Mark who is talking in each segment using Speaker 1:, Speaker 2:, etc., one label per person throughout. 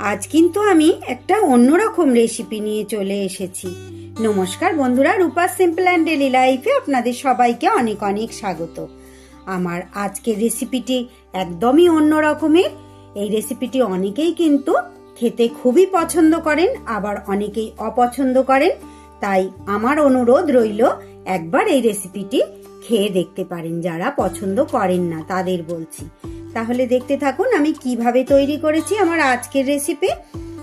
Speaker 1: আজ কিন্তু আমি একটা অন্যরকম রেসিপি নিয়ে চলে এসেছি। নমস্কার বন্ধুরা, রূপা সিম্পল অ্যান্ড ডেলি লাইফে আপনাদের সবাইকে অনেক অনেক স্বাগত। আমার আজকের রেসিপিটি একদমই অন্য রকমের এই রেসিপিটি অনেকেই কিন্তু খেতে খুবই পছন্দ করেন, আবার অনেকেই অপছন্দ করেন। তাই আমার অনুরোধ রইল, একবার এই রেসিপিটি খেয়ে দেখতে পারেন, যারা পছন্দ করেন না, তাদের বলছি। তাহলে দেখতে থাকুন আমি কীভাবে তৈরি করেছি আমার আজকের রেসিপি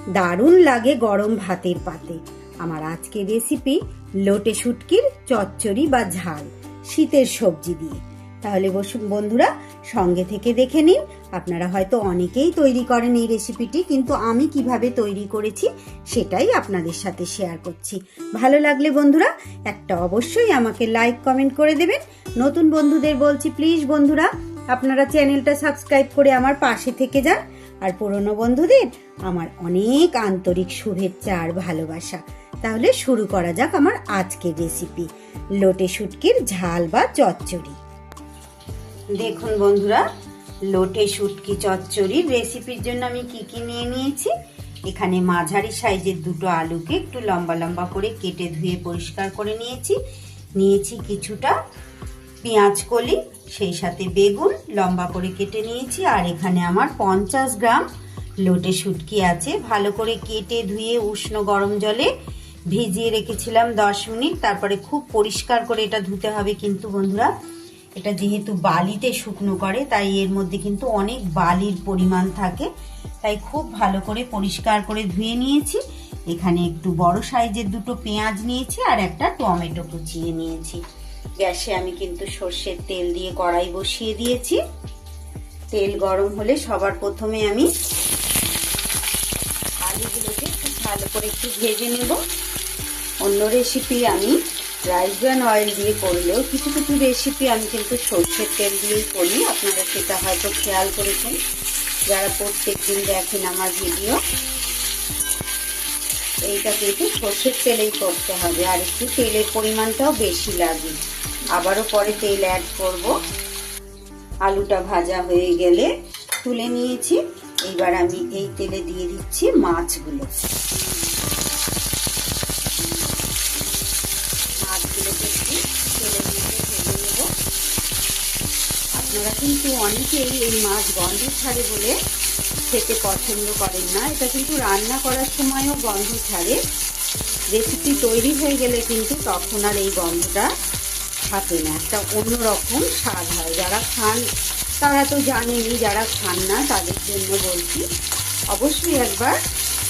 Speaker 1: দারুণ লাগে গরম ভাতের পাতে। আমার আজকের রেসিপি লোটে শুটকির চচ্চড়ি বা ঝাল, শীতের সবজি দিয়ে। তাহলে বসুন বন্ধুরা, সঙ্গে থেকে দেখে নিন। আপনারা হয়তো অনেকেই তৈরি করেন এই রেসিপিটি কিন্তু আমি কীভাবে তৈরি করেছি সেটাই আপনাদের সাথে শেয়ার করছি। ভালো লাগলে বন্ধুরা, একটা অবশ্যই আমাকে লাইক কমেন্ট করে দেবেন। নতুন বন্ধুদের বলছি প্লিজ বন্ধুরা আপনারা চ্যানেলটা সাবস্ক্রাইব করে আমার পাশে থেকে যান। আর পুরনো বন্ধুদের আমার অনেক আন্তরিক শুভেচ্ছা আর ভালোবাসা। তাহলে শুরু করা যাক আমার আজকের রেসিপি লোটে শুটকির ঝাল বা চচ্চড়ি। দেখুন বন্ধুরা, লোটে শুটকি চচ্চড়ির রেসিপির জন্য আমি কি কি নিয়ে নিয়েছি। এখানে মাঝারি সাইজের দুটো আলুকে একটু লম্বা লম্বা করে কেটে ধুয়ে পরিষ্কার করে নিয়েছি। নিয়েছি কিছুটা পেঁয়াজ কলি, সেই সাথে বেগুন, লম্বা করে কেটে নিয়েছি, আর এখানে আমার পঞ্চাশ গ্রাম লোটে শুটকি আছে। ভালো করে কেটে ধুয়ে উষ্ণ গরম জলে ভিজিয়ে রেখেছিলাম দশ মিনিট। তারপরে খুব পরিষ্কার করে এটা ধুতে হবে কিন্তু বন্ধুরা, এটা যেহেতু বালিতে শুকনো করে, তাই এর মধ্যে কিন্তু অনেক বালির পরিমাণ থাকে। তাই খুব ভালো করে পরিষ্কার করে ধুয়ে নিয়েছি। এখানে একটু বড় সাইজের দুটো পেঁয়াজ নিয়েছি আর একটা টমেটো কুচিয়ে নিয়েছি। গ্যাসে আমি কিন্তু সর্ষের তেল দিয়ে কড়াই বসিয়ে দিয়েছি। তেল গরম হলে সবার প্রথমে আমি আলুগুলোকে খুব ভালো করে একটু ভেজে নেব। অন্য রেসিপি আমি রাইস ব্রান অয়েল দিয়ে করলেও কিছু কিছু রেসিপি আমি কিন্তু সর্ষের তেল দিয়েই করি। আপনারা সেটা হয়তো খেয়াল করেছেন। যারা প্রত্যেক দিন দেখেন আমার ভিডিও এইটা কিন্তু সর্ষের তেলেই করতে হবে। আর একটু তেলের পরিমাণটাও বেশি লাগে। আবারও পরে তেল অ্যাড করব। আলুটা ভাজা হয়ে গেলে তুলে নিয়েছি। এইবার আমি এই তেলে দিয়ে দিচ্ছি মাছগুলো। তেলে দিয়ে আপনারা কিন্তু অনেকেই এই মাছ গন্ধ ছাড়ে বলে খেতে পছন্দ করেন না। এটা কিন্তু রান্না করার সময়ও গন্ধ ছাড়ে। রেসিপি তৈরি হয়ে গেলে কিন্তু তখন আর এই গন্ধটা থাকে না। একটা অন্যরকম স্বাদ হয়। যারা খান, তারা তো জানেনই, যারা খান না, তাদের জন্য বলছি, অবশ্যই একবার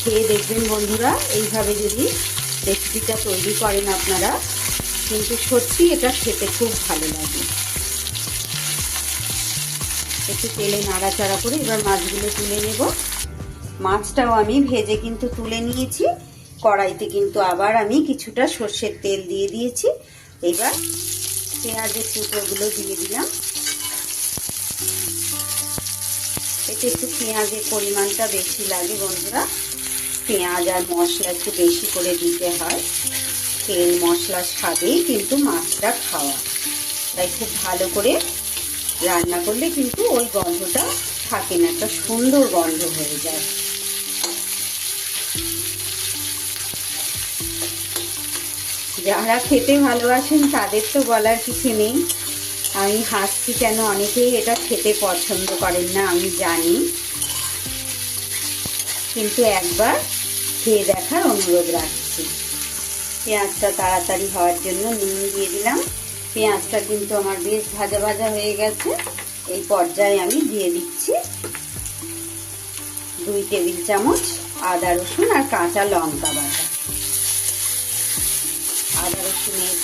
Speaker 1: খেয়ে দেখবেন বন্ধুরা। এইভাবে যদি রেসিপিটা তৈরি করেন আপনারা, কিন্তু সত্যি এটা খেতে খুব ভালো লাগে। একটু তেলে নাড়াচাড়া করে এবার মাছগুলো তুলে নেব। মাছটাও আমি ভেজে কিন্তু তুলে নিয়েছি। কড়াইতে কিন্তু আবার আমি কিছুটা সর্ষের তেল দিয়ে দিয়েছি। এবার পেঁয়াজের টুকরোগুলো দিয়ে দিলাম। এতে একটু পেঁয়াজের পরিমাণটা বেশি লাগে বন্ধুরা। পেঁয়াজ আর মশলা একটু বেশি করে দিতে হয়। তেল মশলা স্বাদেই কিন্তু মাছটা খাওয়া। তাই খুব ভালো করে রান্না করলে কিন্তু ওই গন্ধটা থাকে না, একটা সুন্দর গন্ধ হয়ে যায়। যারা খেতে ভালোবাসেন তাদের তো বলার কিছু নেই। আমি হাসছি কেন? অনেকেই এটা খেতে পছন্দ করেন না, আমি জানি। কিন্তু একবার খেয়ে দেখার অনুরোধ রাখছি। পেঁয়াজটা তাড়াতাড়ি হওয়ার জন্য নুন দিয়ে দিলাম। পেঁয়াজটা কিন্তু আমার বেশ ভাজা ভাজা হয়ে গেছে। এই পর্যায়ে আমি দিয়ে দিচ্ছি দুই টেবিল চামচ আদা রসুন আর কাঁচা লঙ্কা বাটা। আদা রসুনের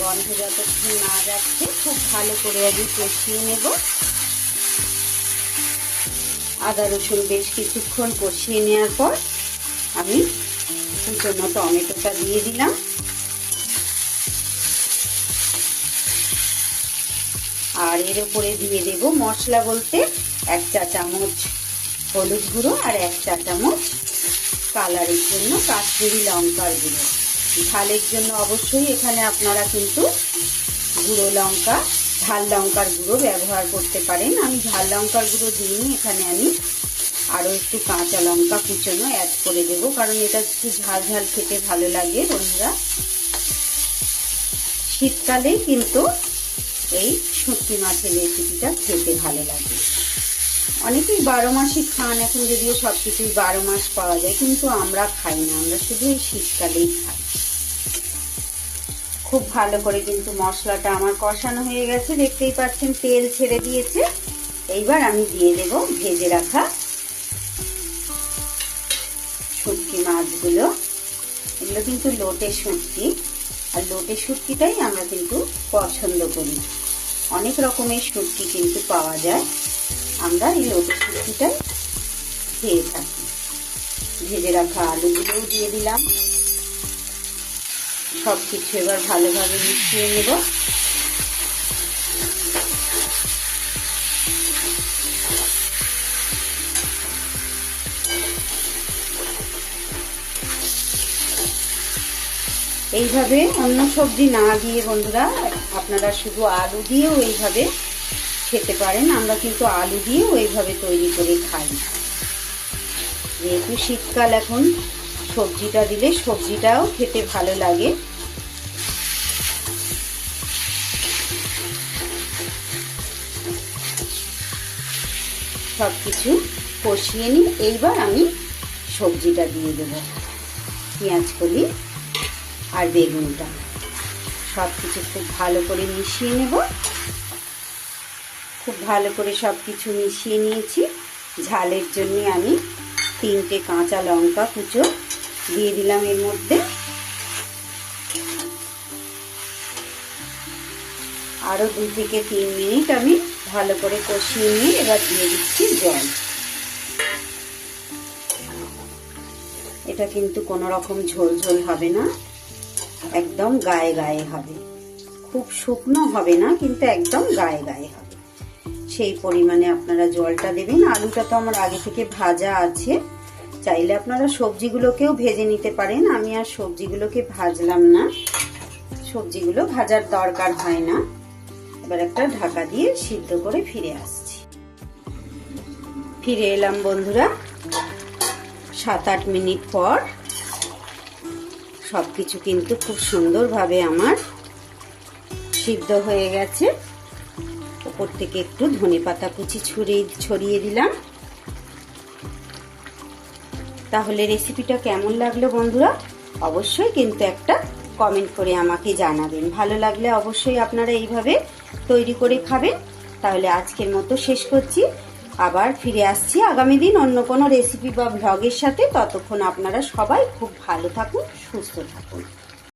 Speaker 1: গন্ধ যতক্ষণ না যাচ্ছে, খুব ভালো করে আমি কষিয়ে নেব। আদা রসুন বেশ কিছুক্ষণ কষিয়ে নেওয়ার পর আমি কুচনো টমেটোটা দিয়ে দিলাম। আর এর উপরে দিয়ে দেব মশলা বলতে এক চা চামচ হলুদ গুঁড়ো আর এক চা চামচ কালারের জন্য কাশ্মীরি লঙ্কার গুঁড়ো। ঝালের জন্য অবশ্যই এখানে আপনারা কিন্তু গুঁড়ো লঙ্কা, ঝাল লঙ্কার গুঁড়ো ব্যবহার করতে পারেন। আমি ঝাল লঙ্কার গুঁড়ো দিইনি, এখানে আমি আরও একটু কাঁচা লঙ্কা কুচনো অ্যাড করে দেবো, কারণ এটা একটু ঝাল ঝাল খেতে ভালো লাগে বন্ধুরা। শীতকালে কিন্তু এই শুটকি মাছের রেসিপিটা খেতে ভালো লাগে। অনেকেই বারো মাসই খান, এখন যদিও সব কিছুই বারো মাস পাওয়া যায়, কিন্তু আমরা খাই না, আমরা শুধু এই শীতকালেই খাই। খুব ভালো করে কিন্তু মশলাটা আমার কষানো হয়ে গেছে, দেখতেই পাচ্ছেন তেল ছেড়ে দিয়েছে। এইবার আমি দিয়ে দেব ভেজে রাখা শুটকি মাছগুলো। এগুলো কিন্তু লোটে শুটকি। আর লোটে শুটকিটাই আমরা কিন্তু পছন্দ করি। অনেক রকমের শুটকি কিন্তু পাওয়া যায়। আমরা এই লোটে শুটকিটাই খেয়ে থাকি। ভেজে রাখা আলুগুলোও দিয়ে দিলাম। সব কিছু এবার ভালোভাবে মিশিয়ে নেব। এইভাবে অন্য সবজি না দিয়ে বন্ধুরা, আপনারা শুধু আলু দিয়েও এইভাবে খেতে পারেন, আমরা কিন্তু আলু দিয়েও এইভাবে তৈরি করে খাই। যেহেতু শীতকাল এখন, সবজিটা দিলে সবজিটাও খেতে ভালো লাগে। সব কিছু কষিয়ে নিই এইবার আমি সবজিটা দিয়ে দেবো। পেঁয়াজ কলি আর বেগুনটা। সব কিছু খুব ভালো করে মিশিয়ে নেব। খুব ভালো করে সব কিছু মিশিয়ে নিয়েছি। ঝালের জন্য আমি তিনটে কাঁচা লঙ্কা কুচো দিয়ে দিলাম এর মধ্যে। আরও দু থেকে তিন মিনিট আমি ভালো করে কষিয়ে নিয়ে এবার দিয়ে দিচ্ছি জল। এটা কিন্তু কোনো রকম ঝোল ঝোল হবে না। একদম গায়ে গায়ে হবে। খুব শুকনো হবে না, কিন্তু একদম গায়ে গায়ে হবে। সেই পরিমাণে আপনারা জলটা দেবেন। আলুটা তো আমার আগে থেকে ভাজা আছে। চাইলে আপনারা সবজিগুলোকেও ভেজে নিতে পারেন। আমি আর সবজিগুলোকে ভাজলাম না। সবজিগুলো ভাজার দরকার হয় না। এবার একটা ঢাকা দিয়ে সিদ্ধ করে ফিরে আসছি। ফিরে এলাম বন্ধুরা, সাত আট মিনিট পর। সব কিছু কিন্তু খুব সুন্দরভাবে আমার সিদ্ধ হয়ে গেছে। ওপর থেকে একটু ধনে পাতা কুচি ছড়িয়ে ছড়িয়ে দিলাম। তাহলে রেসিপিটা কেমন লাগল বন্ধুরা? অবশ্যই কিন্তু একটা কমেন্ট করে আমাকে জানাবেন। ভালো লাগলে অবশ্যই আপনারা এইভাবে তৈরি করে খাবেন। তাহলে আজকের মতো শেষ করছি। আবার ফিরে আসছি। আগামী দিন অন্য কোনো রেসিপি বা ভ্লগের সাথে। ততক্ষণ আপনারা সবাই খুব ভালো থাকুন, সুস্থ থাকুন।